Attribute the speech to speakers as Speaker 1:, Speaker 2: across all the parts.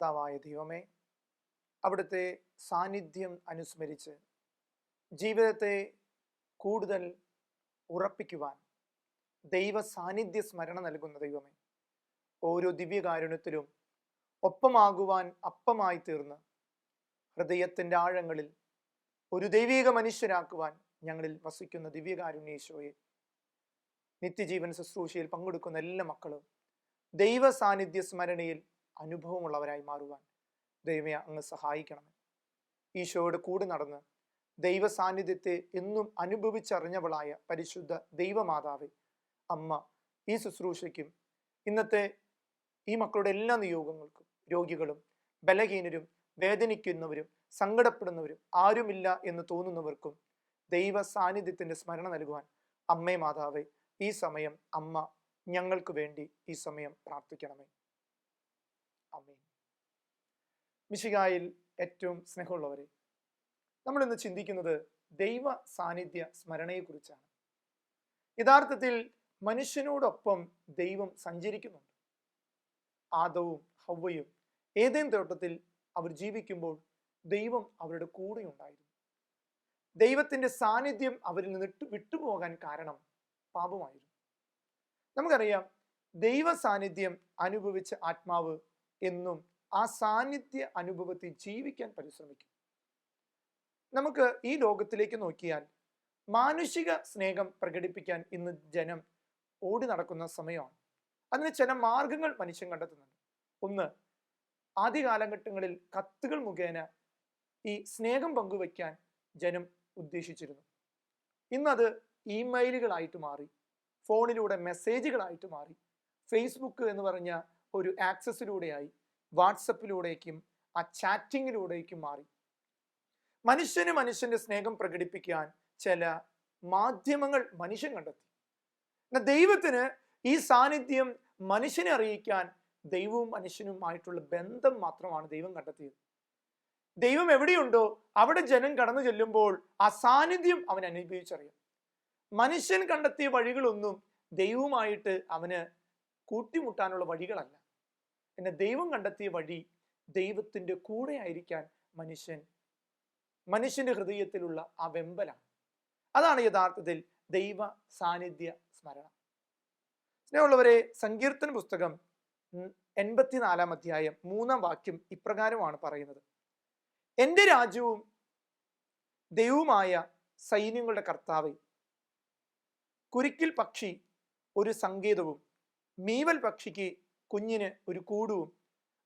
Speaker 1: കർത്താവായ ദൈവമേ അവിടുത്തെ സാന്നിധ്യം അനുസ്മരിച്ച് ജീവിതത്തെ കൂടുതൽ ഉറപ്പിക്കുവാൻ ദൈവ സാന്നിധ്യ സ്മരണ നൽകുന്ന ദൈവമേ ഓരോ ദിവ്യകാരുണ്യത്തിലും ഒപ്പമാകുവാൻ അപ്പമായി തീർന്ന് ഹൃദയത്തിന്റെ ആഴങ്ങളിൽ ഒരു ദൈവിക മനുഷ്യരാക്കുവാൻ ഞങ്ങളിൽ വസിക്കുന്ന ദിവ്യകാരുണ്യേശോയെ നിത്യജീവൻ ശുശ്രൂഷയിൽ പങ്കെടുക്കുന്ന എല്ലാ മക്കളും ദൈവ സാന്നിധ്യ സ്മരണയിൽ അനുഭവമുള്ളവരായി മാറുവാൻ ദൈവമേ അങ്ങ് സഹായിക്കണമേ. ഈശോയുടെ കൂടെ നടന്ന് ദൈവ സാന്നിധ്യത്തെ എന്നും അനുഭവിച്ചറിഞ്ഞവളായ പരിശുദ്ധ ദൈവമാതാവ് അമ്മ ഈ ശുശ്രൂഷയ്ക്കും ഇന്നത്തെ ഈ മക്കളുടെ എല്ലാ നിയോഗങ്ങൾക്കും രോഗികളും ബലഹീനരും വേദനിക്കുന്നവരും സങ്കടപ്പെടുന്നവരും ആരുമില്ല എന്ന് തോന്നുന്നവർക്കും ദൈവ സാന്നിധ്യത്തിന്റെ സ്മരണ നൽകുവാൻ അമ്മേ മാതാവേ ഈ സമയം അമ്മ ഞങ്ങൾക്ക് വേണ്ടി ഈ സമയം പ്രാർത്ഥിക്കണമേ. അമ്മേ മിശികായിൽ ഏറ്റവും സ്നേഹമുള്ളവരെ. നമ്മൾ ഇന്ന് ചിന്തിക്കുന്നത് ദൈവ സാന്നിധ്യ സ്മരണയെക്കുറിച്ചാണ്. യഥാർത്ഥത്തിൽ മനുഷ്യനോടൊപ്പം ദൈവം സഞ്ചരിക്കുന്നുണ്ട്. ആദവും ഹവ്വയും ഏതേം തോട്ടത്തിൽ അവർ ജീവിക്കുമ്പോൾ ദൈവം അവരുടെ കൂടെ ഉണ്ടായിരുന്നു. ദൈവത്തിന്റെ സാന്നിധ്യം അവരിൽ നിന്ന് വിട്ടുപോകാൻ കാരണം പാപമായിരുന്നു. നമുക്കറിയാം ദൈവ സാന്നിധ്യം അനുഭവിച്ച ആത്മാവ് എന്നും ആ സാന്നിധ്യ അനുഭവത്തിൽ ജീവിക്കാൻ പരിശ്രമിക്കും. നമുക്ക് ഈ ലോകത്തിലേക്ക് നോക്കിയാൽ മാനുഷിക സ്നേഹം പ്രകടിപ്പിക്കാൻ ഇന്ന് ജനം ഓടി നടക്കുന്ന സമയമാണ്. അതിന് ചില മാർഗങ്ങൾ മനുഷ്യൻ കണ്ടെത്തുന്നുണ്ട്. ഒന്ന് ആദ്യ കാലഘട്ടങ്ങളിൽ കത്തുകൾ മുഖേന ഈ സ്നേഹം പങ്കുവയ്ക്കാൻ ജനം ഉദ്ദേശിച്ചിരുന്നു. ഇന്നത് ഇമെയിലുകളായിട്ട് മാറി ഫോണിലൂടെ മെസ്സേജുകളായിട്ട് മാറി ഫേസ്ബുക്ക് എന്ന് പറഞ്ഞ ഒരു ആക്സസിലൂടെയായി വാട്സപ്പിലൂടേക്കും ആ ചാറ്റിങ്ങിലൂടേക്കും മാറി. മനുഷ്യന് മനുഷ്യന്റെ സ്നേഹം പ്രകടിപ്പിക്കാൻ ചില മാധ്യമങ്ങൾ മനുഷ്യൻ കണ്ടെത്തി. എന്നാൽ ദൈവത്തിന് ഈ സാന്നിധ്യം മനുഷ്യനെ അറിയിക്കാൻ ദൈവവും മനുഷ്യനുമായിട്ടുള്ള ബന്ധം മാത്രമാണ് ദൈവം കണ്ടെത്തിയത്. ദൈവം എവിടെയുണ്ടോ അവിടെ ജനം കടന്നു ചെല്ലുമ്പോൾ ആ സാന്നിധ്യം അവൻ അനുഭവിച്ചറിയാം. മനുഷ്യൻ കണ്ടെത്തിയ വഴികളൊന്നും ദൈവവുമായിട്ട് അവന് കൂട്ടിമുട്ടാനുള്ള വഴികളല്ല. എന്നാൽ ദൈവം കണ്ടെത്തിയ വഴി ദൈവത്തിന്റെ കൂടെ ആയിരിക്കാൻ മനുഷ്യൻ മനുഷ്യന്റെ ഹൃദയത്തിലുള്ള ആ വെമ്പലാണ്. അതാണ് യഥാർത്ഥത്തിൽ ദൈവ സാന്നിധ്യ സ്മരണ. സ്നേഹമുള്ളവരെ സങ്കീർത്തന പുസ്തകം എൺപത്തിനാലാം അധ്യായം മൂന്നാം വാക്യം ഇപ്രകാരമാണ് പറയുന്നത്. എന്റെ രാജ്യവും ദൈവവുമായ സൈന്യങ്ങളുടെ കർത്താവ് കുരുക്കിൽ പക്ഷി ഒരു സങ്കേതവും മീവൽ പക്ഷിക്ക് കുഞ്ഞിന് ഒരു കൂടുവും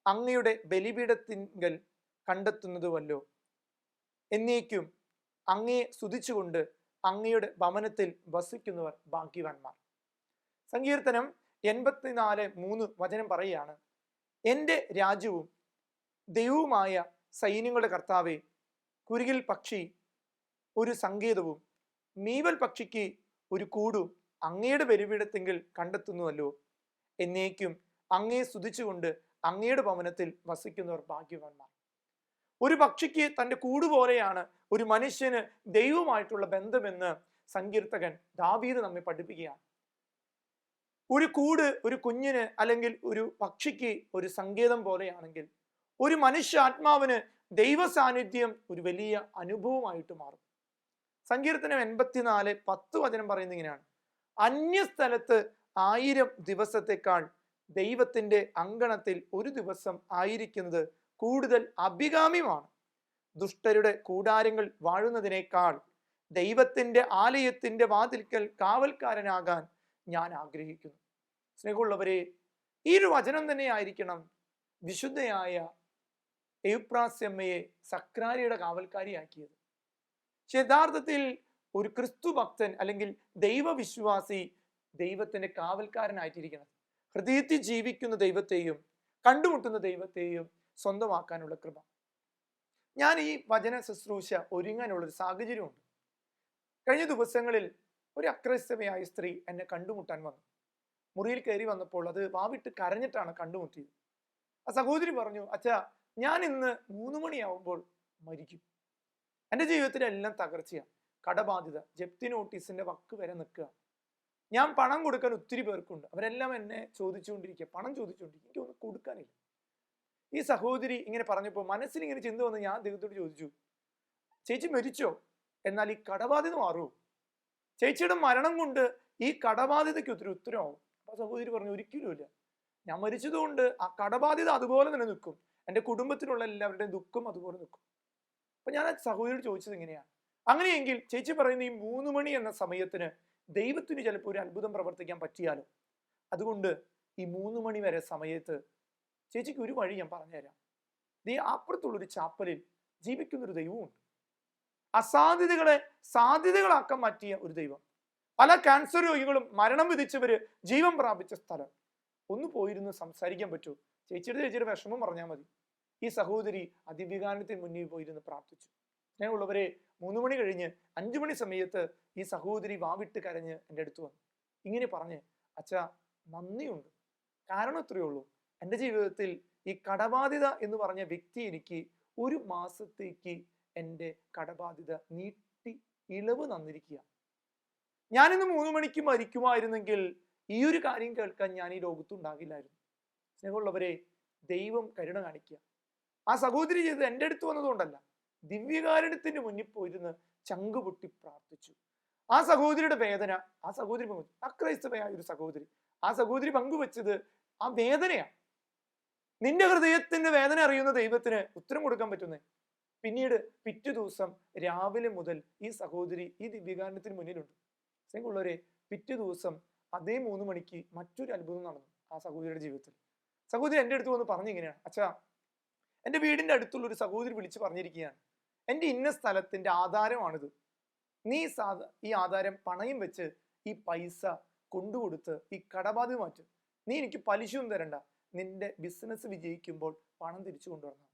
Speaker 1: അങ്ങയുടെ ബലിപീഠത്തിങ്കൽ കണ്ടെത്തുന്നതുമല്ലോ. എന്നേക്കും അങ്ങയെ സ്തുതിച്ചുകൊണ്ട് അങ്ങയുടെ ഭവനത്തിൽ വസിക്കുന്നവർ ഭാഗ്യവാന്മാർ. സങ്കീർത്തനം എൺപത്തിനാല് മൂന്ന് വചനം പറയുകയാണ് എന്റെ രാജ്യവും ദൈവവുമായ സൈന്യങ്ങളുടെ കർത്താവെ കുരുകിൽ പക്ഷി ഒരു സങ്കേതവും മീവൽ പക്ഷിക്ക് ഒരു കൂടും അങ്ങയുടെ ബലിപീഠത്തെങ്കിൽ കണ്ടെത്തുന്നുവല്ലോ എന്നേക്കും അങ്ങയെ സ്തുതിച്ചുകൊണ്ട് അങ്ങയുടെ ഭവനത്തിൽ വസിക്കുന്നവർ ഭാഗ്യവാന്മാർ. ഒരു പക്ഷിക്ക് തന്റെ കൂട് പോലെയാണ് ഒരു മനുഷ്യന് ദൈവമായിട്ടുള്ള ബന്ധമെന്ന് സങ്കീർത്തകൻ ദാവീദ് നമ്മെ പഠിപ്പിക്കുകയാണ്. ഒരു കൂട് ഒരു കുഞ്ഞിന് അല്ലെങ്കിൽ ഒരു പക്ഷിക്ക് ഒരു സങ്കേതം പോലെയാണെങ്കിൽ ഒരു മനുഷ്യ ആത്മാവിന് ദൈവ സാന്നിധ്യം ഒരു വലിയ അനുഭവമായിട്ട് മാറും. സങ്കീർത്തനം എൺപത്തിനാല് പത്ത് വചനം പറയുന്നത് ഇങ്ങനെയാണ്. അന്യസ്ഥലത്ത് ആയിരം ദിവസത്തെക്കാൾ ദൈവത്തിന്റെ അങ്കണത്തിൽ ഒരു ദിവസം ആയിരിക്കുന്നത് കൂടുതൽ അഭികാമ്യമാണ്. ദുഷ്ടരുടെ കൂടാരങ്ങൾ വാഴുന്നതിനേക്കാൾ ദൈവത്തിന്റെ ആലയത്തിന്റെ വാതിൽക്കൽ കാവൽക്കാരനാകാൻ ഞാൻ ആഗ്രഹിക്കുന്നു. സ്നേഹമുള്ളവരെ ഈ ഒരു വചനം തന്നെ ആയിരിക്കണം. വിശുദ്ധയായ എയുപ്രാസ്യമ്മയെ സക്രാരിയുടെ കാവൽക്കാരിയാക്കിയത്. യഥാർത്ഥത്തിൽ ഒരു ക്രിസ്തു ഭക്തൻ അല്ലെങ്കിൽ ദൈവവിശ്വാസി ദൈവത്തിന്റെ കാവൽക്കാരനായിട്ടിരിക്കണം. ഹൃദയത്തിൽ ജീവിക്കുന്ന ദൈവത്തെയും കണ്ടുമുട്ടുന്ന ദൈവത്തെയും സ്വന്തമാക്കാനുള്ള കൃപ. ഞാൻ ഈ വചന ശുശ്രൂഷ ഒരു സാഹചര്യമുണ്ട്. കഴിഞ്ഞ ദിവസങ്ങളിൽ ഒരു അക്രൈസ്തവയായ സ്ത്രീ എന്നെ കണ്ടുമുട്ടാൻ വന്നു. മുറിയിൽ കയറി വന്നപ്പോൾ അത് വാവിട്ട് കരഞ്ഞിട്ടാണ് കണ്ടുമുട്ടിയത്. ആ സഹോദരി പറഞ്ഞു അച്ഛാ ഞാൻ ഇന്ന് മൂന്ന് മണിയാവുമ്പോൾ മരിക്കും. എന്റെ ജീവിതത്തിലെല്ലാം തകർച്ചയാണ്. കടബാധ്യത ജപ്തി നോട്ടീസിന്റെ വക്ക് വരെ നിൽക്കുക ഞാൻ പണം കൊടുക്കാൻ ഒത്തിരി പേർക്കുണ്ട്. അവരെല്ലാം എന്നെ ചോദിച്ചുകൊണ്ടിരിക്കുക. പണം ചോദിച്ചുകൊണ്ടിരിക്കുക. എനിക്കൊന്നും കൊടുക്കാനില്ല. ഈ സഹോദരി ഇങ്ങനെ പറഞ്ഞപ്പോൾ മനസ്സിൽ ഇങ്ങനെ ചിന്ത വന്ന് ഞാൻ ദൈവത്തോട് ചോദിച്ചു ചേച്ചി മരിച്ചോ? എന്നാൽ ഈ കടബാധ്യത മാറുമോ? ചേച്ചിയുടെ മരണം കൊണ്ട് ഈ കടബാധ്യതയ്ക്ക് ഒത്തിരി ഉത്തരമാവും അപ്പൊ സഹോദരി പറഞ്ഞു ഒരിക്കലുമില്ല ഞാൻ മരിച്ചതുകൊണ്ട് ആ കടബാധ്യത അതുപോലെ തന്നെ നിൽക്കും. എന്റെ കുടുംബത്തിലുള്ള എല്ലാവരുടെയും ദുഃഖം അതുപോലെ നിൽക്കും. അപ്പൊ ഞാൻ ആ സഹോദരിയോട് ചോദിച്ചത് ഇങ്ങനെയാണ്. അങ്ങനെയെങ്കിൽ ചേച്ചി പറയുന്ന ഈ മൂന്ന് മണി എന്ന സമയത്തിന് ദൈവത്തിന് ചിലപ്പോൾ ഒരു അത്ഭുതം പ്രവർത്തിക്കാൻ പറ്റിയാലോ അതുകൊണ്ട് ഈ മൂന്ന് മണി വരെ സമയത്ത് ചേച്ചിക്ക് ഒരു വഴി ഞാൻ പറഞ്ഞുതരാം. ദേ അപ്പുറത്തുള്ളൊരു ചാപ്പലിൽ ജീവിക്കുന്നൊരു ദൈവമുണ്ട് അസാധ്യതകളെ സാധ്യതകളാക്കാൻ മാറ്റിയ ഒരു ദൈവം. പല ക്യാൻസർ രോഗികളും മരണം വിധിച്ചവര് ജീവൻ പ്രാപിച്ച സ്ഥലം. ഒന്ന് പോയിരുന്നു സംസാരിക്കാൻ പറ്റൂ. ചേച്ചിയുടെ ചേച്ചിയുടെ വിഷമം പറഞ്ഞാൽ മതി. ഈ സഹോദരി അതിവികാരത്തിന് മുന്നിൽ പോയിരുന്ന് പ്രാർത്ഥിച്ചു. സ്നേഹമുള്ളവരെ മൂന്ന് മണി കഴിഞ്ഞ് അഞ്ചു മണി സമയത്ത് ഈ സഹോദരി വാവിട്ട് കരഞ്ഞ് എന്റെ അടുത്ത് വന്നു. ഇങ്ങനെ പറഞ്ഞ് അച്ഛ നന്ദിയുണ്ട്. കാരണം ഇത്രയേ ഉള്ളൂ. എന്റെ ജീവിതത്തിൽ ഈ കടബാധ്യത എന്ന് പറഞ്ഞ വ്യക്തി എനിക്ക് ഒരു മാസത്തേക്ക് എന്റെ കടബാധ്യത നീട്ടി ഇളവ് തന്നിരിക്കുക ഞാനിന്ന് മൂന്ന് മണിക്ക് മരിക്കുമായിരുന്നെങ്കിൽ ഈ ഒരു കാര്യം കേൾക്കാൻ ഞാൻ ഈ ലോകത്തുണ്ടാകില്ലായിരുന്നു സ്നേഹമുള്ളവരെ ദൈവം കരുണ കാണിക്കുക. ആ സഹോദരി ചെയ്തത് എന്റെ അടുത്ത് വന്നതുകൊണ്ടല്ല. ദിവ്യകാരുണ്യത്തിന്റെ മുന്നിൽ പോയിരുന്ന് ചങ്ക് പൊട്ടി പ്രാർത്ഥിച്ചു. ആ സഹോദരിയുടെ വേദന ആ സഹോദരി അക്രൈസ്തവയായ ഒരു സഹോദരി ആ സഹോദരി പങ്കുവെച്ചത് ആ വേദനയാണ്. നിന്റെ ഹൃദയത്തിന്റെ വേദന അറിയുന്ന ദൈവത്തിന് ഉത്തരം കൊടുക്കാൻ പറ്റുന്നേ? പിന്നീട് പിറ്റു ദിവസം രാവിലെ മുതൽ ഈ സഹോദരി ഈ ദിവ്യകാരണത്തിന് മുന്നിലുണ്ട്. സ്നേഹമുള്ളവരെ പിറ്റു ദിവസം അതേ മൂന്ന് മണിക്ക് മറ്റൊരു അത്ഭുതം നടന്നു ആ സഹോദരിയുടെ ജീവിതത്തിൽ. സഹോദരി എന്റെ അടുത്ത് വന്ന് പറഞ്ഞിങ്ങനെയാണ് അച്ഛാ എന്റെ വീടിന്റെ അടുത്തുള്ള ഒരു സഹോദരി വിളിച്ച് പറഞ്ഞിരിക്കുകയാണ്. എന്റെ ഇന്ന സ്ഥലത്തിന്റെ ആധാരമാണിത്. നീ സാധ ഈ ആധാരം പണയം വെച്ച് ഈ പൈസ കൊണ്ടുകൊടുത്ത് ഈ കടബാധ്യത മാറ്റും. നീ എനിക്ക് പലിശയും തരണ്ട. നിന്റെ ബിസിനസ് വിജയിക്കുമ്പോൾ പണം തിരിച്ചു കൊണ്ടുവരണം.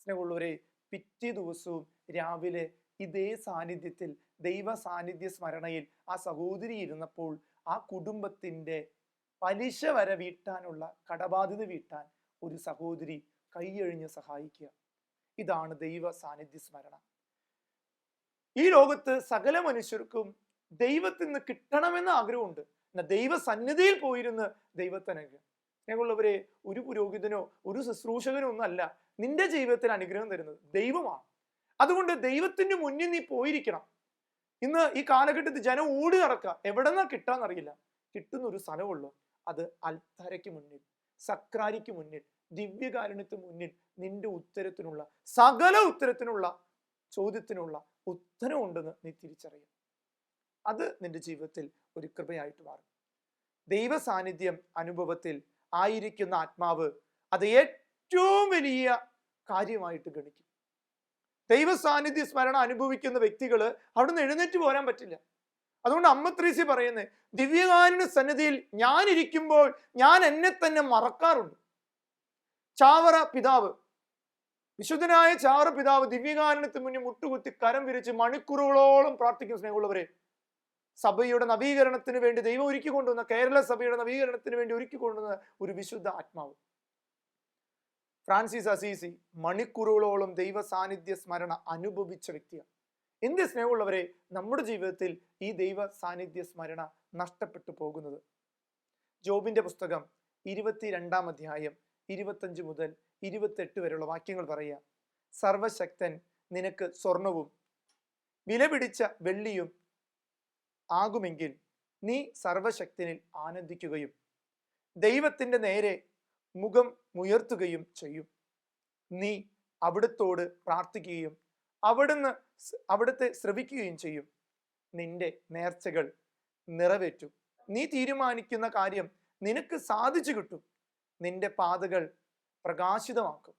Speaker 1: സ്നേഹമുള്ളവരെ പിറ്റേ ദിവസവും രാവിലെ ഇതേ സാന്നിധ്യത്തിൽ ദൈവ സാന്നിധ്യ സ്മരണയിൽ ആ സഹോദരി ഇരുന്നപ്പോൾ ആ കുടുംബത്തിന്റെ പലിശ വരെ വീട്ടാനുള്ള കടബാധ്യത വീട്ടാൻ ഒരു സഹോദരി കൈയഴിഞ്ഞ് സഹായിക്കുക. ഇതാണ് ദൈവ സാന്നിധ്യ സ്മരണ. ഈ ലോകത്ത് സകല മനുഷ്യർക്കും ദൈവത്തിൽ നിന്ന് കിട്ടണമെന്ന ആഗ്രഹമുണ്ട്. എന്നാൽ ദൈവ സന്നിധിയിൽ പോയിരുന്ന് ദൈവത്തെ അനുഗ്രഹം. സ്നേഹമുള്ളവരെ ഒരു പുരോഹിതനോ ഒരു ശുശ്രൂഷകനോ ഒന്നല്ല നിന്റെ ജീവിതത്തിൽ അനുഗ്രഹം തരുന്നത് ദൈവമാണ്. അതുകൊണ്ട് ദൈവത്തിന്റെ മുന്നിൽ നീ പോയിരിക്കണം. ഇന്ന് ഈ കാലഘട്ടത്തിൽ ജനം ഓടി നടക്കുക. എവിടെ നിന്നാ കിട്ടാന്നറിയില്ല. കിട്ടുന്ന ഒരു സ്ഥലമുള്ളൂ. അത് അൽത്തരയ്ക്ക് മുന്നിൽ സക്രാരിക്ക് മുന്നിൽ ദിവ്യകാരുണ്യത്തിന് മുന്നിൽ നിന്റെ ഉത്തരത്തിനുള്ള സകല ഉത്തരത്തിനുള്ള ചോദ്യത്തിനുള്ള ഉത്തരമുണ്ടെന്ന് നീ തിരിച്ചറിയും അത് നിന്റെ ജീവിതത്തിൽ ഒരു കൃപയായിട്ട് മാറും. ദൈവ സാന്നിധ്യം അനുഭവത്തിൽ ആയിരിക്കുന്ന ആത്മാവ് അത് ഏറ്റവും വലിയ കാര്യമായിട്ട് ഗണിക്കും. ദൈവ സാന്നിധ്യ സ്മരണ അനുഭവിക്കുന്ന വ്യക്തികൾ അവിടുന്ന് എഴുന്നേറ്റ് പോരാൻ പറ്റില്ല. അതുകൊണ്ട് അമ്മ ത്രീസി പറയുന്നത് ദിവ്യകാരുണ്യ സന്നിധിയിൽ ഞാൻ ഇരിക്കുമ്പോൾ ഞാൻ എന്നെ തന്നെ മറക്കാറുണ്ട്. ചാവറ പിതാവ്. വിശുദ്ധനായ ചാവറ പിതാവ് ദിവ്യകാരണത്തിന് മുന്നിൽ മുട്ടുകുത്തി കരം വിരിച്ച് മണിക്കൂറുകളോളം പ്രാർത്ഥിക്കും സ്നേഹമുള്ളവരെ സഭയുടെ നവീകരണത്തിന് വേണ്ടി ദൈവം ഒരുക്കി കൊണ്ടുവന്ന കേരള സഭയുടെ നവീകരണത്തിന് വേണ്ടി ഒരുക്കി കൊണ്ടുവന്ന ഒരു വിശുദ്ധ ആത്മാവ്. ഫ്രാൻസിസ് അസീസി മണിക്കൂറുകളോളം ദൈവ സാന്നിധ്യ സ്മരണ അനുഭവിച്ച വ്യക്തിയാണ്. എന്ത് സ്നേഹമുള്ളവരെ നമ്മുടെ ജീവിതത്തിൽ ഈ ദൈവ സാന്നിധ്യ സ്മരണ നഷ്ടപ്പെട്ടു പോകുന്നത്. ജോബിന്റെ പുസ്തകം ഇരുപത്തിരണ്ടാം അധ്യായം ഇരുപത്തഞ്ച് മുതൽ ഇരുപത്തെട്ട് വരെയുള്ള വാക്യങ്ങൾ പറയുക. സർവശക്തൻ നിനക്ക് സ്വർണവും വിലപിടിച്ച വെള്ളിയും ആകുമെങ്കിൽ നീ സർവശക്തനിൽ ആനന്ദിക്കുകയും ദൈവത്തിന്റെ നേരെ മുഖം മുയർത്തുകയും ചെയ്യും. നീ അവിടുത്തോട് പ്രാർത്ഥിക്കുകയും അവിടുന്ന് അവിടുത്തെ ശ്രവിക്കുകയും ചെയ്യും. നിന്റെ നേർച്ചകൾ നിറവേറ്റും. നീ തീരുമാനിക്കുന്ന കാര്യം നിനക്ക് സാധിച്ചു കിട്ടും. നിന്റെ പാതകൾ പ്രകാശിതമാക്കും.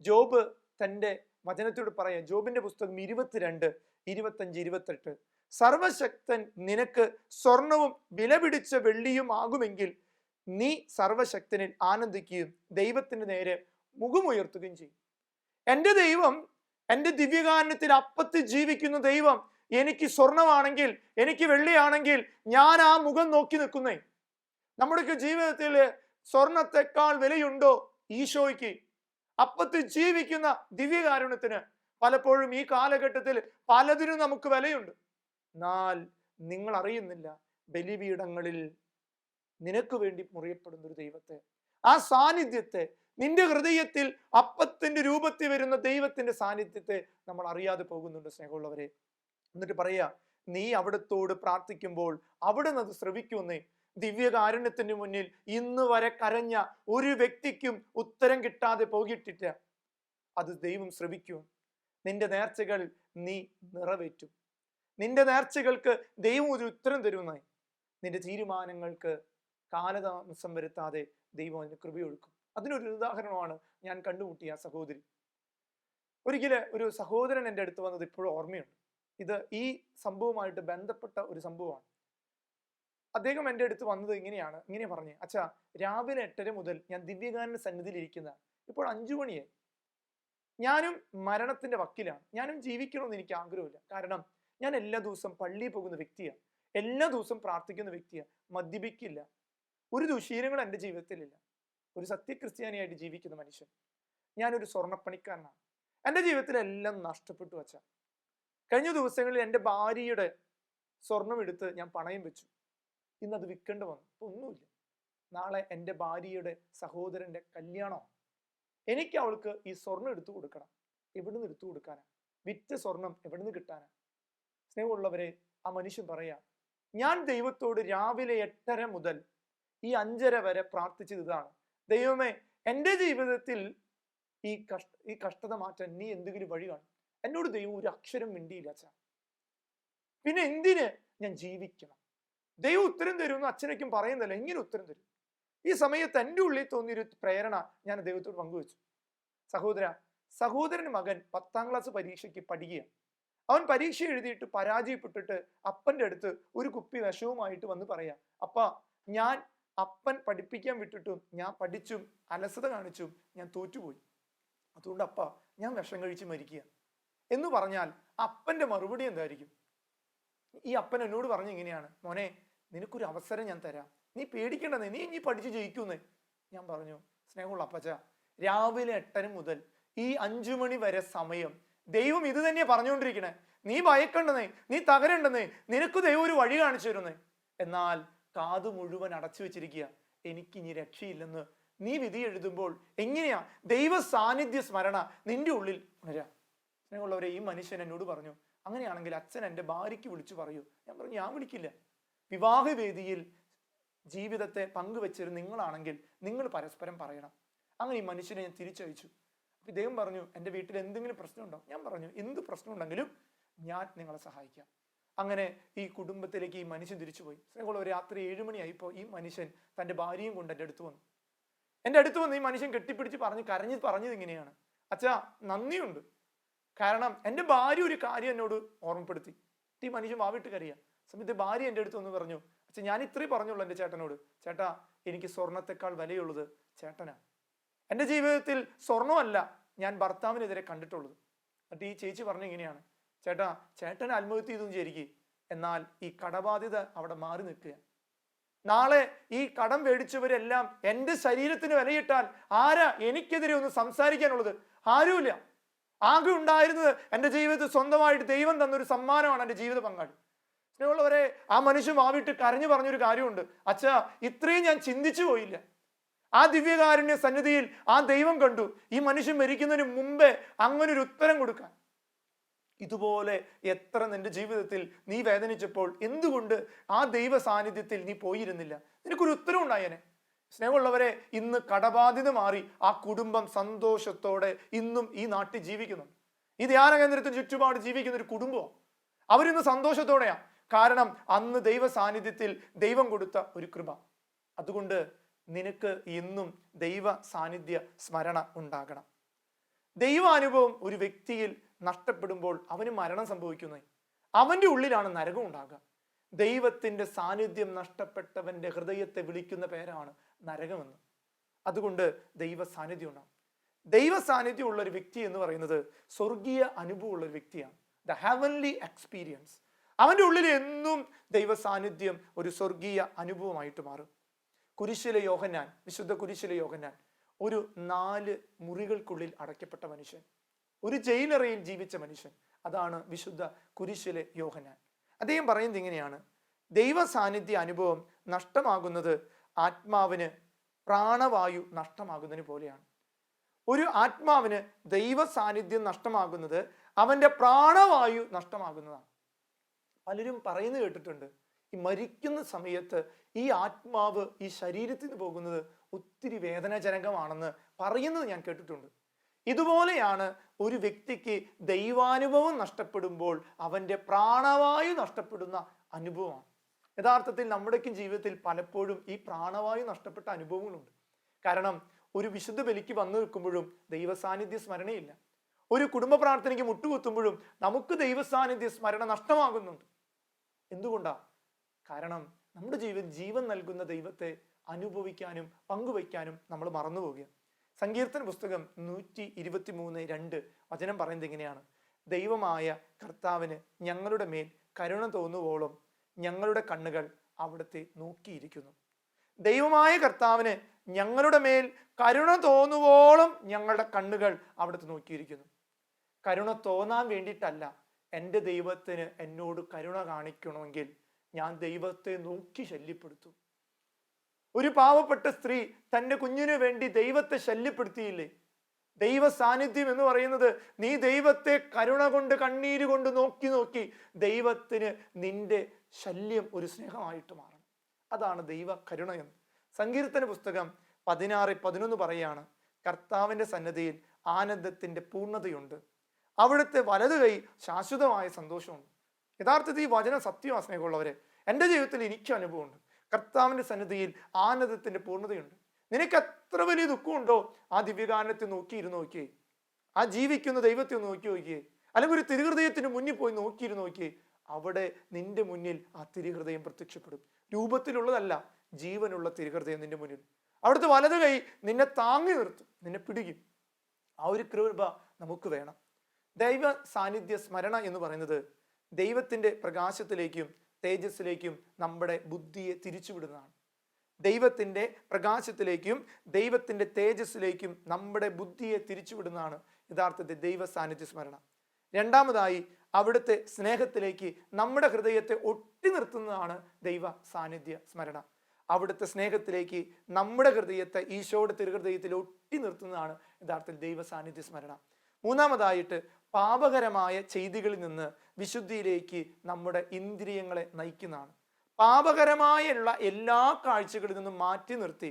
Speaker 1: ജോബ് തന്റെ വചനത്തോട് പറയാം. ജോബിന്റെ പുസ്തകം ഇരുപത്തിരണ്ട് ഇരുപത്തഞ്ച് ഇരുപത്തെട്ട്. സർവശക്തൻ നിനക്ക് സ്വർണവും വിലപിടിച്ച വെള്ളിയും ആകുമെങ്കിൽ നീ സർവശക്തനിൽ ആനന്ദിക്കുകയും ദൈവത്തിന് നേരെ മുഖമുയർത്തുകയും ചെയ്യും. എന്റെ ദൈവം എന്റെ ദിവ്യകാരണത്തിൽ അപ്പത്തിൽ ജീവിക്കുന്ന ദൈവം എനിക്ക് സ്വർണമാണെങ്കിൽ എനിക്ക് വെള്ളിയാണെങ്കിൽ ഞാൻ ആ മുഖം നോക്കി നിൽക്കുന്നേ. നമ്മുടെയൊക്കെ ജീവിതത്തിൽ സ്വർണത്തെക്കാൾ വിലയുണ്ടോ ഈശോയ്ക്ക്? അപ്പത്തിൽ ജീവിക്കുന്ന ദിവ്യകാരുണ്യത്തിന് പലപ്പോഴും ഈ കാലഘട്ടത്തിൽ പലതിനും നമുക്ക് വിലയുണ്ട്. എന്നാൽ നിങ്ങൾ അറിയുന്നില്ല ബലിപീഠങ്ങളിൽ നിനക്ക് വേണ്ടി മുറിയപ്പെടുന്ന ഒരു ദൈവത്തെ. ആ സാന്നിധ്യത്തെ നിന്റെ ഹൃദയത്തിൽ അപ്പത്തിന്റെ രൂപത്തിൽ വരുന്ന ദൈവത്തിന്റെ സാന്നിധ്യത്തെ നമ്മൾ അറിയാതെ പോകുന്നുണ്ട് സ്നേഹമുള്ളവരെ. എന്നിട്ട് പറയാ നീ അവിടത്തോട് പ്രാർത്ഥിക്കുമ്പോൾ അവിടെ നിന്ന് അത് ശ്രവിക്കുമെന്നേ ദിവ്യകാരുണ്യത്തിന് മുന്നിൽ ഇന്ന് വരെ കരഞ്ഞ ഒരു വ്യക്തിക്കും ഉത്തരം കിട്ടാതെ പോകിട്ടില്ല അത് ദൈവം ശ്രമിക്കൂ നിന്റെ നേർച്ചകൾ നീ നിറവേറ്റും. നിന്റെ നേർച്ചകൾക്ക് ദൈവം ഒരു ഉത്തരം തരുന്നായി നിന്റെ തീരുമാനങ്ങൾക്ക് കാലതാമസം വരുത്താതെ ദൈവം അതിന് കൃപയൊഴുക്കും അതിനൊരു ഉദാഹരണമാണ് ഞാൻ കണ്ടുമുട്ടിയ സഹോദരി. ഒരിക്കൽ ഒരു സഹോദരൻ എന്റെ അടുത്ത് വന്നത് ഇപ്പോഴും ഓർമ്മയുണ്ട്. ഇത് ഈ സംഭവമായിട്ട് ബന്ധപ്പെട്ട ഒരു സംഭവമാണ്. അദ്ദേഹം എന്റെ അടുത്ത് വന്നത് ഇങ്ങനെയാണ്. ഇങ്ങനെ പറഞ്ഞു അച്ഛാ രാവിലെ എട്ടര മുതൽ ഞാൻ ദിവ്യകാരന്റെ സന്നിധിയിൽ ഇരിക്കുന്ന. ഇപ്പോൾ അഞ്ചു മണിയായി. ഞാനും മരണത്തിന്റെ വക്കിലാണ്. ഞാനും ജീവിക്കണമെന്ന് എനിക്ക് ആഗ്രഹമില്ല. കാരണം ഞാൻ എല്ലാ ദിവസവും പള്ളിയിൽ പോകുന്ന വ്യക്തിയാണ്. എല്ലാ ദിവസവും പ്രാർത്ഥിക്കുന്ന വ്യക്തിയാണ്. മദ്യപിക്കില്ല. ഒരു ദുശീലങ്ങളും എന്റെ ജീവിതത്തിലില്ല. ഒരു സത്യക്രിസ്ത്യാനിയായിട്ട് ജീവിക്കുന്ന മനുഷ്യൻ. ഞാനൊരു സ്വർണപ്പണിക്കാരനാണ്. എന്റെ ജീവിതത്തിലെല്ലാം നഷ്ടപ്പെട്ടു വച്ച കഴിഞ്ഞ ദിവസങ്ങളിൽ എന്റെ ഭാര്യയുടെ സ്വർണം എടുത്ത് ഞാൻ പണയം വെച്ചു. ഇന്ന് അത് വിൽക്കേണ്ടി വന്നു. ഇപ്പൊ ഒന്നുമില്ല. നാളെ എന്റെ ഭാര്യയുടെ സഹോദരന്റെ കല്യാണോ? എനിക്ക് അവൾക്ക് ഈ സ്വർണം എടുത്തു കൊടുക്കണം. എവിടുന്ന് എടുത്തു കൊടുക്കാനാ? വിറ്റ സ്വർണം എവിടുന്ന് കിട്ടാനാ? സ്നേഹമുള്ളവരെ ആ മനുഷ്യൻ പറയാ ഞാൻ ദൈവത്തോട് രാവിലെ എട്ടര മുതൽ ഈ അഞ്ചര വരെ പ്രാർത്ഥിച്ചത് ഇതാണ് ദൈവമേ എന്റെ ജീവിതത്തിൽ ഈ കഷ്ട ഈ കഷ്ടത മാറ്റാൻ നീ എന്തെങ്കിലും വഴി കാണും. എന്നോട് ദൈവം ഒരു അക്ഷരം മിണ്ടിയില്ല അച്ഛ. പിന്നെ എന്തിന് ഞാൻ ജീവിക്കണം? ദൈവം ഉത്തരം തരുമെന്ന് അച്ഛനയ്ക്കും പറയുന്നില്ല എങ്ങനെ ഉത്തരം തരും. ഈ സമയത്ത് എന്റെ ഉള്ളിൽ തോന്നിയൊരു പ്രേരണ ഞാൻ ദൈവത്തോട് പങ്കുവച്ചു. സഹോദര സഹോദരൻ മകൻ പത്താം ക്ലാസ് പരീക്ഷയ്ക്ക് പഠിക്കുകയാണ്. അവൻ പരീക്ഷ എഴുതിയിട്ട് പരാജയപ്പെട്ടിട്ട് അപ്പന്റെ അടുത്ത് ഒരു കുപ്പി വിഷവുമായിട്ട് വന്ന് പറയാം അപ്പ ഞാൻ അപ്പൻ പഠിപ്പിക്കാൻ വിട്ടിട്ടും ഞാൻ പഠിച്ചും അലസത കാണിച്ചും ഞാൻ തോറ്റുപോയി. അതുകൊണ്ട് അപ്പ ഞാൻ വിഷം കഴിച്ച് മരിക്കുക എന്ന് പറഞ്ഞാൽ അപ്പന്റെ മറുപടി എന്തായിരിക്കും? ഈ അപ്പൻ എന്നോട് പറഞ്ഞ ഇങ്ങനെയാണ് മോനെ നിനക്കൊരു അവസരം ഞാൻ തരാം. നീ പേടിക്കേണ്ടതേ നീ ഇനി പഠിച്ച് ജയിക്കൂന്നേ. ഞാൻ പറഞ്ഞു സ്നേഹമുള്ള അപ്പച്ച രാവിലെ എട്ടര മുതൽ ഈ അഞ്ചു മണി വരെ സമയം ദൈവം ഇത് തന്നെയാ പറഞ്ഞുകൊണ്ടിരിക്കണേ. നീ ഭയക്കണ്ടെന്നേ നീ തകരണ്ടെന്നേ നിനക്ക് ദൈവം ഒരു വഴി കാണിച്ചു തരുന്നേ. എന്നാൽ കാത് മുഴുവൻ അടച്ചു വെച്ചിരിക്കുക എനിക്കിനി രക്ഷയില്ലെന്ന് നീ വിധി എഴുതുമ്പോൾ എങ്ങനെയാ ദൈവ സാന്നിധ്യ സ്മരണ നിന്റെ ഉള്ളിൽ ഉണരാ? സ്നേഹമുള്ളവരെ ഈ മനുഷ്യൻ എന്നോട് പറഞ്ഞു അങ്ങനെയാണെങ്കിൽ അച്ഛൻ എന്റെ ഭാര്യയ്ക്ക് വിളിച്ചു പറയൂ. ഞാൻ പറഞ്ഞു ഞാൻ വിളിക്കില്ല. വിവാഹവേദിയിൽ ജീവിതത്തെ പങ്കുവെച്ചൊരു നിങ്ങളാണെങ്കിൽ നിങ്ങൾ പരസ്പരം പറയണം. അങ്ങനെ ഈ മനുഷ്യനെ ഞാൻ തിരിച്ചയച്ചു. അപ്പൊ ഇദ്ദേഹം പറഞ്ഞു എന്റെ വീട്ടിൽ എന്തെങ്കിലും പ്രശ്നമുണ്ടോ? ഞാൻ പറഞ്ഞു എന്ത് പ്രശ്നമുണ്ടെങ്കിലും ഞാൻ നിങ്ങളെ സഹായിക്കാം. അങ്ങനെ ഈ കുടുംബത്തിലേക്ക് ഈ മനുഷ്യൻ തിരിച്ചുപോയി. സ്നേഹമുള്ള രാത്രി ഏഴുമണിയായിപ്പോൾ ഈ മനുഷ്യൻ തന്റെ ഭാര്യയും കൊണ്ട് എന്റെ അടുത്ത് വന്നു. എന്റെ അടുത്ത് വന്ന് ഈ മനുഷ്യൻ കെട്ടിപ്പിടിച്ച് പറഞ്ഞ് കരഞ്ഞ് പറഞ്ഞത് ഇങ്ങനെയാണ്. അച്ഛാ നന്ദിയുണ്ട്. കാരണം എന്റെ ഭാര്യ ഒരു കാര്യം എന്നോട് ഓർമ്മപ്പെടുത്തി. ഈ മനുഷ്യൻ വാവിട്ട് കരയാ. സമയത്ത് ഭാര്യ എന്റെ അടുത്ത് ഒന്ന് പറഞ്ഞു അച്ഛൻ ഞാൻ ഇത്രയും പറഞ്ഞുള്ളൂ എന്റെ ചേട്ടനോട്. ചേട്ടാ എനിക്ക് സ്വർണത്തെക്കാൾ വിലയുള്ളത് ചേട്ടനാ. എന്റെ ജീവിതത്തിൽ സ്വർണമല്ല ഞാൻ ഭർത്താവിനെതിരെ കണ്ടിട്ടുള്ളത്. എന്നിട്ട് ഈ ചേച്ചി പറഞ്ഞു ഇങ്ങനെയാണ്. ചേട്ടാ ചേട്ടൻ ആത്മഹത്യ ചെയ്തു ശരിക്കും എന്നാൽ ഈ കടബാധ്യത അവിടെ മാറി നിൽക്കുക നാളെ ഈ കടം മേടിച്ചവരെല്ലാം എന്റെ ശരീരത്തിന് വിലയിട്ടാൽ ആരാ എനിക്കെതിരെ ഒന്ന് സംസാരിക്കാനുള്ളത്? ആരുമില്ല. ആകെ ഉണ്ടായിരുന്നത് എന്റെ ജീവിതത്തിൽ സ്വന്തമായിട്ട് ദൈവം തന്നൊരു സമ്മാനമാണ് എന്റെ ജീവിത പങ്കാളി. സ്നേഹമുള്ളവരെ ആ മനുഷ്യൻ വാവിട്ട് കരഞ്ഞു പറഞ്ഞൊരു കാര്യമുണ്ട്. അച്ഛാ ഇത്രയും ഞാൻ ചിന്തിച്ചു പോയില്ല. ആ ദിവ്യകാരുണ്യ സന്നിധിയിൽ ആ ദൈവം കണ്ടു. ഈ മനുഷ്യൻ മരിക്കുന്നതിന് മുമ്പേ അങ്ങനെ ഒരു ഉത്തരം കൊടുക്കാൻ. ഇതുപോലെ എത്ര നിന്റെ ജീവിതത്തിൽ നീ വേദനിച്ചപ്പോൾ എന്തുകൊണ്ട് ആ ദൈവ സാന്നിധ്യത്തിൽ നീ പോയിരുന്നില്ല? നിനക്കൊരു ഉത്തരം ഉണ്ടായേനെ സ്നേഹമുള്ളവരെ ഇന്ന് കടബാധിത മാറി ആ കുടുംബം സന്തോഷത്തോടെ ഇന്നും ഈ നാട്ടിൽ ജീവിക്കുന്നു. ഈ ധ്യാന കേന്ദ്രത്തിന് ചുറ്റുപാട് ജീവിക്കുന്ന ഒരു കുടുംബമാണ് അവരിന്ന് സന്തോഷത്തോടെയാ. കാരണം അന്ന് ദൈവ സാന്നിധ്യത്തിൽ ദൈവം കൊടുത്ത ഒരു കൃപ. അതുകൊണ്ട് നിനക്ക് ഇന്നും ദൈവ സാന്നിധ്യ സ്മരണ ഉണ്ടാകണം. ദൈവാനുഭവം ഒരു വ്യക്തിയിൽ നഷ്ടപ്പെടുമ്പോൾ അവന് മരണം സംഭവിക്കുന്നത് അവന്റെ ഉള്ളിലാണ് നരകം ഉണ്ടാകുക. ദൈവത്തിന്റെ സാന്നിധ്യം നഷ്ടപ്പെട്ടവന്റെ ഹൃദയത്തെ വിളിക്കുന്ന പേരാണ് നരകമെന്ന്. അതുകൊണ്ട് ദൈവ സാന്നിധ്യം ഉണ്ടാകും ദൈവ സാന്നിധ്യം ഉള്ള ഒരു വ്യക്തി എന്ന് പറയുന്നത് സ്വർഗീയ അനുഭവമുള്ള ഒരു വ്യക്തിയാണ്. ദ ഹാവൻലി എക്സ്പീരിയൻസ് അവന്റെ ഉള്ളിൽ എന്നും ദൈവ സാന്നിധ്യം ഒരു സ്വർഗീയ അനുഭവമായിട്ട് മാറും. കുരിശിലെ യോഹന്നാൻ വിശുദ്ധ കുരിശിലെ യോഹന്നാൻ ഒരു നാല് മുറികൾക്കുള്ളിൽ അടയ്ക്കപ്പെട്ട മനുഷ്യൻ ഒരു ജയിലറയിൽ ജീവിച്ച മനുഷ്യൻ അതാണ് വിശുദ്ധ കുരിശിലെ യോഹന്നാൻ. അദ്ദേഹം പറയുന്നത് ഇങ്ങനെയാണ് ദൈവ സാന്നിധ്യ അനുഭവം നഷ്ടമാകുന്നത് ആത്മാവിന് പ്രാണവായു നഷ്ടമാകുന്നതിന് പോലെയാണ്. ഒരു ആത്മാവിന് ദൈവ സാന്നിധ്യം നഷ്ടമാകുന്നത് അവന്റെ പ്രാണവായു നഷ്ടമാകുന്നതാണ്. പലരും പറയുന്നത് കേട്ടിട്ടുണ്ട്. ഈ മരിക്കുന്ന സമയത്ത് ഈ ആത്മാവ് ഈ ശരീരത്തിന് പോകുന്നത് ഒത്തിരി വേദനാജനകമാണെന്ന് പറയുന്നത് ഞാൻ കേട്ടിട്ടുണ്ട്. ഇതുപോലെയാണ് ഒരു വ്യക്തിക്ക് ദൈവാനുഭവം നഷ്ടപ്പെടുമ്പോൾ അവന്റെ പ്രാണവായു നഷ്ടപ്പെടുന്ന അനുഭവമാണ്. യഥാർത്ഥത്തിൽ നമ്മുടെയൊക്കെ ജീവിതത്തിൽ പലപ്പോഴും ഈ പ്രാണവായു നഷ്ടപ്പെട്ട അനുഭവങ്ങളുണ്ട്. കാരണം ഒരു വിശുദ്ധ ബലിക്ക് വന്നു നിൽക്കുമ്പോഴും ദൈവ സാന്നിധ്യ സ്മരണയില്ല. ഒരു കുടുംബ പ്രാർത്ഥനയ്ക്ക് മുട്ടുകുത്തുമ്പോഴും നമുക്ക് ദൈവസാന്നിധ്യ സ്മരണ നഷ്ടമാകുന്നുണ്ട്. എന്തുകൊണ്ടാ? കാരണം നമ്മുടെ ജീവിതം ജീവൻ നൽകുന്ന ദൈവത്തെ അനുഭവിക്കാനും പങ്കുവയ്ക്കാനും നമ്മൾ മറന്നു പോവുകയാണ് സങ്കീർത്തന പുസ്തകം നൂറ്റി ഇരുപത്തി മൂന്ന് രണ്ട് വചനം പറയുന്നത് എങ്ങനെയാണ് ദൈവമായ കർത്താവിന് ഞങ്ങളുടെ മേൽ കരുണ തോന്നുവോളം ഞങ്ങളുടെ കണ്ണുകൾ അവിടുത്തെ നോക്കിയിരിക്കുന്നു. ദൈവമായ കർത്താവിന് ഞങ്ങളുടെ മേൽ കരുണ തോന്നുവോളം ഞങ്ങളുടെ കണ്ണുകൾ അവിടുത്തെ നോക്കിയിരിക്കുന്നു. കരുണ തോന്നാൻ വേണ്ടിയിട്ടല്ല എന്റെ ദൈവത്തിന് എന്നോട് കരുണ കാണിക്കണമെങ്കിൽ ഞാൻ ദൈവത്തെ നോക്കി ശല്യപ്പെടുത്തും. ഒരു പാവപ്പെട്ട സ്ത്രീ തന്റെ കുഞ്ഞിനു വേണ്ടി ദൈവത്തെ ശല്യപ്പെടുത്തിയില്ലേ? ദൈവ സാന്നിധ്യം എന്ന് പറയുന്നത് നീ ദൈവത്തെ കരുണ കൊണ്ട് കണ്ണീര് കൊണ്ട് നോക്കി നോക്കി ദൈവത്തിന് നിന്റെ ശല്യം ഒരു സ്നേഹമായിട്ട് മാറണം. അതാണ് ദൈവ എന്ന്. സങ്കീർത്തന പുസ്തകം പതിനാറ് പതിനൊന്ന് പറയാണ് കർത്താവിന്റെ സന്നദ്ധയിൽ ആനന്ദത്തിന്റെ പൂർണതയുണ്ട്. അവിടുത്തെ വലതു കൈ ശാശ്വതമായ സന്തോഷമുണ്ട്. യഥാർത്ഥത്തിൽ ഈ വചനം സത്യമാണ് സ്നേഹമുള്ളവരെ എന്റെ ജീവിതത്തിൽ എനിക്ക് അനുഭവമുണ്ട്. കർത്താവിന്റെ സന്നിധിയിൽ ആനന്ദത്തിന്റെ പൂർണതയുണ്ട്. നിനക്ക് എത്ര വലിയ ദുഃഖമുണ്ടോ ആ ദിവ്യഗാനത്തെ നോക്കിയിരുന്നു നോക്കിയേ. ആ ജീവിക്കുന്ന ദൈവത്തെ നോക്കി നോക്കിയേ. അല്ലെങ്കിൽ ഒരു തിരുഹൃദയത്തിന് മുന്നിൽ പോയി നോക്കിയിരുന്നു നോക്കിയേ. അവിടെ നിന്റെ മുന്നിൽ ആ തിരുഹൃദയം പ്രത്യക്ഷപ്പെടും. രൂപത്തിലുള്ളതല്ല ജീവനുള്ള തിരുഹൃദയം നിന്റെ മുന്നിൽ. അവിടുത്തെ വലത് കൈ നിന്നെ താങ്ങി നിർത്തും നിന്നെ പിടിക്കും. ആ ഒരു കൃപ നമുക്ക് വേണം. ദൈവ സാന്നിധ്യ സ്മരണ എന്ന് പറയുന്നത് ദൈവത്തിന്റെ പ്രകാശത്തിലേക്കും തേജസ്സിലേക്കും നമ്മുടെ ബുദ്ധിയെ തിരിച്ചുവിടുന്നതാണ്. ദൈവത്തിന്റെ പ്രകാശത്തിലേക്കും ദൈവത്തിന്റെ തേജസ്സിലേക്കും നമ്മുടെ ബുദ്ധിയെ തിരിച്ചുവിടുന്നതാണ് യഥാർത്ഥത്തെ ദൈവ സാന്നിധ്യ സ്മരണ രണ്ടാമതായി അവിടുത്തെ സ്നേഹത്തിലേക്ക് നമ്മുടെ ഹൃദയത്തെ ഒട്ടി നിർത്തുന്നതാണ് ദൈവ സാന്നിധ്യ സ്മരണ അവിടുത്തെ സ്നേഹത്തിലേക്ക് നമ്മുടെ ഹൃദയത്തെ ഈശോയുടെ തിരുഹൃദയത്തിൽ ഒട്ടി നിർത്തുന്നതാണ് യഥാർത്ഥത്തിൽ ദൈവ സാന്നിധ്യ സ്മരണ മൂന്നാമതായിട്ട് പാപകരമായ ചെയ്തികളിൽ നിന്ന് വിശുദ്ധിയിലേക്ക് നമ്മുടെ ഇന്ദ്രിയങ്ങളെ നയിക്കുന്നതാണ്. പാപകരമായുള്ള എല്ലാ കാഴ്ചകളിൽ നിന്നും മാറ്റി നിർത്തി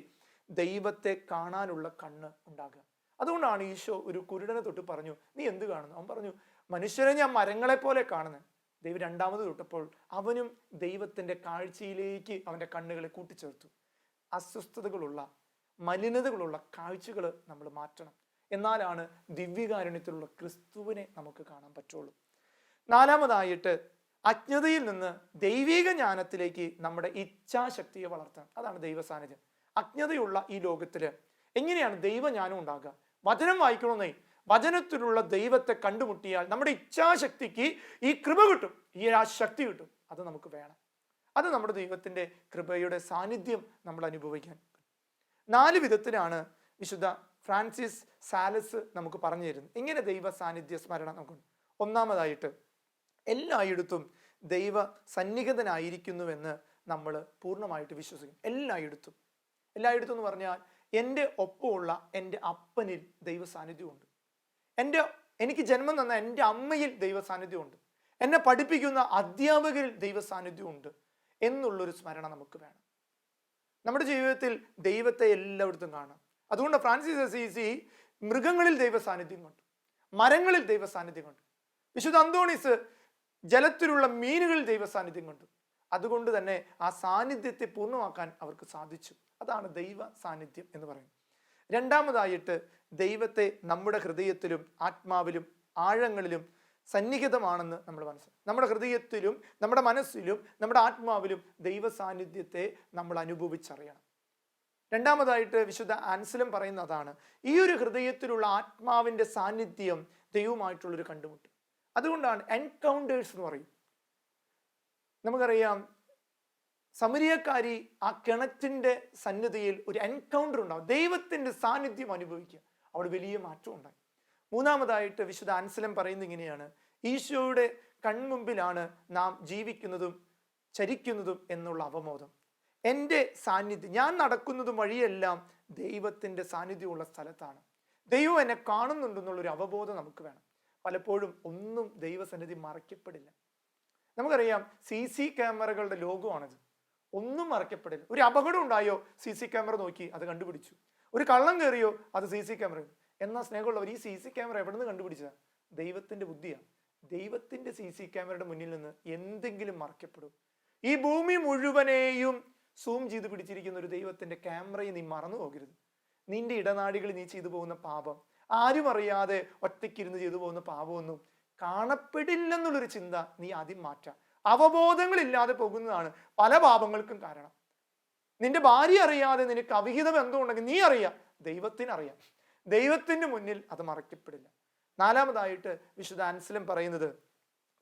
Speaker 1: ദൈവത്തെ കാണാനുള്ള കണ്ണ് ഉണ്ടാകുക അതുകൊണ്ടാണ് ഈശോ ഒരു കുരുടനെ തൊട്ട് പറഞ്ഞു നീ എന്ത് കാണുന്നു? അവൻ പറഞ്ഞു മനുഷ്യരെ ഞാൻ മരങ്ങളെ പോലെ കാണുന്നത് ദൈവം രണ്ടാമത് തൊട്ടപ്പോൾ അവനും ദൈവത്തിന്റെ കാഴ്ചയിലേക്ക് അവന്റെ കണ്ണുകളെ കൂട്ടിച്ചേർത്തു. അസ്വസ്ഥതകളുള്ള മലിനതകളുള്ള കാഴ്ചകൾ നമ്മൾ മാറ്റണം. എന്നാലാണ് ദിവ്യകാരുണ്യത്തിലുള്ള ക്രിസ്തുവിനെ നമുക്ക് കാണാൻ പറ്റുള്ളൂ. നാലാമതായിട്ട് അജ്ഞതയിൽ നിന്ന് ദൈവിക ജ്ഞാനത്തിലേക്ക് നമ്മുടെ ഇച്ഛാശക്തിയെ വളർത്താൻ അതാണ് ദൈവ സാന്നിധ്യം അജ്ഞതയുള്ള ഈ ലോകത്തിൽ എങ്ങനെയാണ് ദൈവജ്ഞാനം ഉണ്ടാകുക? വചനം വായിക്കണമെന്നേ വചനത്തിലുള്ള ദൈവത്തെ കണ്ടുമുട്ടിയാൽ നമ്മുടെ ഇച്ഛാശക്തിക്ക് ഈ കൃപ കിട്ടും. ഈ ആ ശക്തി കിട്ടും. അത് നമുക്ക് വേണം. അത് നമ്മുടെ ദൈവത്തിന്റെ കൃപയുടെ സാന്നിധ്യം നമ്മൾ അനുഭവിക്കാൻ നാല് വിധത്തിലാണ് വിശുദ്ധ ഫ്രാൻസിസ് സാലസ് നമുക്ക് പറഞ്ഞു തരുന്നു. ഇങ്ങനെ ദൈവ സാന്നിധ്യ സ്മരണ നമുക്കുണ്ട്. ഒന്നാമതായിട്ട് എല്ലായിടത്തും ദൈവ സന്നിഹിതനായിരിക്കുന്നുവെന്ന് നമ്മൾ പൂർണമായിട്ട് വിശ്വസിക്കും എല്ലായിടത്തും. എല്ലായിടത്തും എന്ന് പറഞ്ഞാൽ എന്റെ ഒപ്പമുള്ള എന്റെ അപ്പനിൽ ദൈവ സാന്നിധ്യമുണ്ട് എന്റെ എനിക്ക് ജന്മം തന്ന എന്റെ അമ്മയിൽ ദൈവ സാന്നിധ്യമുണ്ട് എന്നെ പഠിപ്പിക്കുന്ന അധ്യാപകരിൽ ദൈവ സാന്നിധ്യമുണ്ട് എന്നുള്ളൊരു സ്മരണ നമുക്ക് വേണം. നമ്മുടെ ജീവിതത്തിൽ ദൈവത്തെ എല്ലായിടത്തും കാണാം. അതുകൊണ്ട് ഫ്രാൻസിസ് അസീസി മൃഗങ്ങളിൽ ദൈവ സാന്നിധ്യം കൊണ്ട് മരങ്ങളിൽ ദൈവ സാന്നിധ്യം കൊണ്ട് വിശുദ്ധ അന്തോണീസ് ജലത്തിലുള്ള മീനുകളിൽ ദൈവ സാന്നിധ്യം കൊണ്ട് അതുകൊണ്ട് തന്നെ ആ സാന്നിധ്യത്തെ പൂർണമാക്കാൻ അവർക്ക് സാധിച്ചു. അതാണ് ദൈവ സാന്നിധ്യം എന്ന് പറയുന്നത്. രണ്ടാമതായിട്ട് ദൈവത്തെ നമ്മുടെ ഹൃദയത്തിലും ആത്മാവിലും ആഴങ്ങളിലും സന്നിഹിതമാണെന്ന് നമ്മൾ മനസ്സിലാക്കും നമ്മുടെ ഹൃദയത്തിലും നമ്മുടെ മനസ്സിലും നമ്മുടെ ആത്മാവിലും ദൈവ സാന്നിധ്യത്തെ നമ്മൾ അനുഭവിച്ചറിയണം. രണ്ടാമതായിട്ട് വിശുദ്ധ ആൻസലം പറയുന്നതാണ് ഈ ഒരു ഹൃദയത്തിലുള്ള ആത്മാവിന്റെ സാന്നിധ്യം ദൈവമായിട്ടുള്ളൊരു കണ്ടുമുട്ട്. അതുകൊണ്ടാണ് എൻകൗണ്ടേഴ്സ് എന്ന് പറയും. നമുക്കറിയാം സമരിയക്കാരി ആ കിണറ്റിന്റെ സന്നിധിയിൽ ഒരു എൻകൗണ്ടർ ഉണ്ടാവും ദൈവത്തിന്റെ സാന്നിധ്യം അനുഭവിക്കുക. അവിടെ വലിയ മാറ്റം ഉണ്ടായി. മൂന്നാമതായിട്ട് വിശുദ്ധ ആൻസലം പറയുന്നത് ഇങ്ങനെയാണ് ഈശോയുടെ കൺമുമ്പിലാണ് നാം ജീവിക്കുന്നതും ചരിക്കുന്നതും എന്നുള്ള അവബോധം. എന്റെ സാന്നിധ്യം ഞാൻ നടക്കുന്നതും വഴിയെല്ലാം ദൈവത്തിന്റെ സാന്നിധ്യമുള്ള സ്ഥലത്താണ്. ദൈവം എന്നെ കാണുന്നുണ്ടെന്നുള്ളൊരു അവബോധം നമുക്ക് വേണം. പലപ്പോഴും ഒന്നും ദൈവസന്നിധി മറയ്ക്കപ്പെടില്ല. നമുക്കറിയാം സി സി ക്യാമറകളുടെ ലോകമാണിത് ഒന്നും മറയ്ക്കപ്പെടില്ല. ഒരു അപകടം ഉണ്ടായോ സി സി ക്യാമറ നോക്കി അത് കണ്ടുപിടിച്ചു. ഒരു കള്ളം കയറിയോ അത് സി സി ക്യാമറ എന്നാൽ സ്നേഹമുള്ളവർ ഈ സി സി ക്യാമറ എവിടെ നിന്ന് കണ്ടുപിടിച്ചതാണ് ദൈവത്തിന്റെ ബുദ്ധിയാണ്. ദൈവത്തിന്റെ സി സി ക്യാമറയുടെ മുന്നിൽ നിന്ന് എന്തെങ്കിലും മറയ്ക്കപ്പെടും. ഈ ഭൂമി മുഴുവനെയും സൂം ചെയ്ത് പിടിച്ചിരിക്കുന്ന ഒരു ദൈവത്തിന്റെ ക്യാമറയെ നീ മറന്നു പോകരുത്. നിന്റെ ഇടനാടികളിൽ നീ ചെയ്തു പോകുന്ന പാപം ആരും അറിയാതെ ഒറ്റയ്ക്കിരുന്ന് ചെയ്തു പോകുന്ന പാപമൊന്നും കാണപ്പെടില്ലെന്നുള്ളൊരു ചിന്ത നീ ആദ്യം മാറ്റാം. അവബോധങ്ങളില്ലാതെ പോകുന്നതാണ് പല പാപങ്ങൾക്കും കാരണം. നിന്റെ ഭാര്യ അറിയാതെ നിനക്ക് അവിഹിത ബന്ധമുണ്ടെങ്കിൽ നീ അറിയാം ദൈവത്തിന് അറിയാം. ദൈവത്തിന്റെ മുന്നിൽ അത് മറയ്ക്കപ്പെടില്ല. നാലാമതായിട്ട് വിശുദ്ധ അൻസലം പറയുന്നത്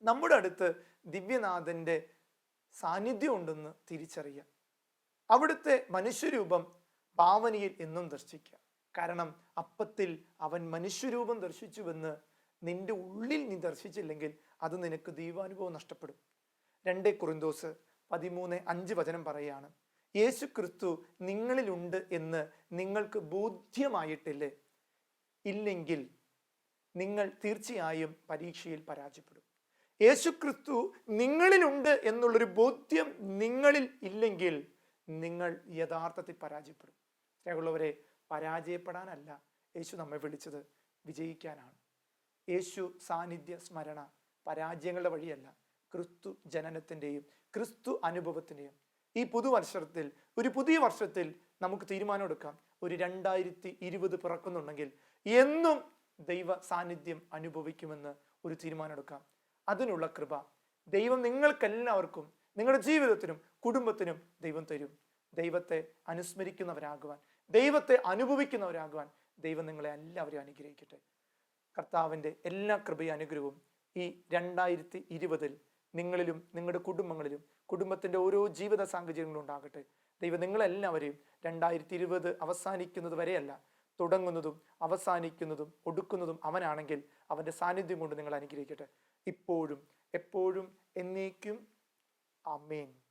Speaker 1: നമ്മുടെ അടുത്ത് ദിവ്യനാഥന്റെ സാന്നിധ്യം ഉണ്ടെന്ന് തിരിച്ചറിയാം. അവിടുത്തെ മനുഷ്യരൂപം പാവനിയിൽ എന്നും ദർശിക്കുക കാരണം അപ്പത്തിൽ അവൻ മനുഷ്യരൂപം ദർശിച്ചുവെന്ന് നിന്റെ ഉള്ളിൽ നീ ദർശിച്ചില്ലെങ്കിൽ അത് നിനക്ക് ദൈവാനുഭവം നഷ്ടപ്പെടും. രണ്ടേ കുറിന്തോസ് പതിമൂന്ന് അഞ്ച് വചനം പറയുകയാണ് യേശു ക്രിസ്തു നിങ്ങളിലുണ്ട് എന്ന് നിങ്ങൾക്ക് ബോധ്യമായിട്ടില്ലേ? ഇല്ലെങ്കിൽ നിങ്ങൾ തീർച്ചയായും പരീക്ഷയിൽ പരാജയപ്പെടും. യേശു ക്രിസ്തു നിങ്ങളിലുണ്ട് എന്നുള്ളൊരു ബോധ്യം നിങ്ങളിൽ ഇല്ലെങ്കിൽ നിങ്ങൾ യഥാർത്ഥത്തിൽ പരാജയപ്പെടും. സ്നേഹമുള്ളവരെ പരാജയപ്പെടാനല്ല യേശു നമ്മെ വിളിച്ചത് വിജയിക്കാനാണ്. യേശു സാന്നിധ്യ സ്മരണ പരാജയങ്ങളുടെ വഴിയല്ല ക്രിസ്തു ജനനത്തിന്റെയും ക്രിസ്തു അനുഭവത്തിന്റെയും. ഈ പുതുവർഷത്തിൽ ഒരു പുതിയ വർഷത്തിൽ നമുക്ക് തീരുമാനമെടുക്കാം ഒരു രണ്ടായിരത്തി ഇരുപത് പിറക്കുന്നുണ്ടെങ്കിൽ എന്നും ദൈവ സാന്നിധ്യം അനുഭവിക്കുമെന്ന് ഒരു തീരുമാനമെടുക്കാം അതിനുള്ള കൃപ ദൈവം നിങ്ങൾക്കെല്ലാവർക്കും നിങ്ങളുടെ ജീവിതത്തിനും കുടുംബത്തിനും ദൈവം തരും. ദൈവത്തെ അനുസ്മരിക്കുന്നവരാകുവാൻ ദൈവത്തെ അനുഭവിക്കുന്നവരാകുവാൻ ദൈവം നിങ്ങളെ എല്ലാവരെയും അനുഗ്രഹിക്കട്ടെ. കർത്താവിന്റെ എല്ലാ കൃപയും അനുഗ്രഹവും ഈ രണ്ടായിരത്തി ഇരുപതിൽ നിങ്ങളിലും നിങ്ങളുടെ കുടുംബങ്ങളിലും കുടുംബത്തിന്റെ ഓരോ ജീവിത സാഹചര്യങ്ങളും ഉണ്ടാകട്ടെ. ദൈവം നിങ്ങളെല്ലാവരെയും രണ്ടായിരത്തി ഇരുപത് അവസാനിക്കുന്നത് വരെയല്ല തുടങ്ങുന്നതും അവസാനിക്കുന്നതും ഒടുക്കുന്നതും അവനാണെങ്കിൽ അവന്റെ സാന്നിധ്യം കൊണ്ട് നിങ്ങൾ അനുഗ്രഹിക്കട്ടെ. ഇപ്പോഴും എപ്പോഴും എന്നേക്കും. അമേൻ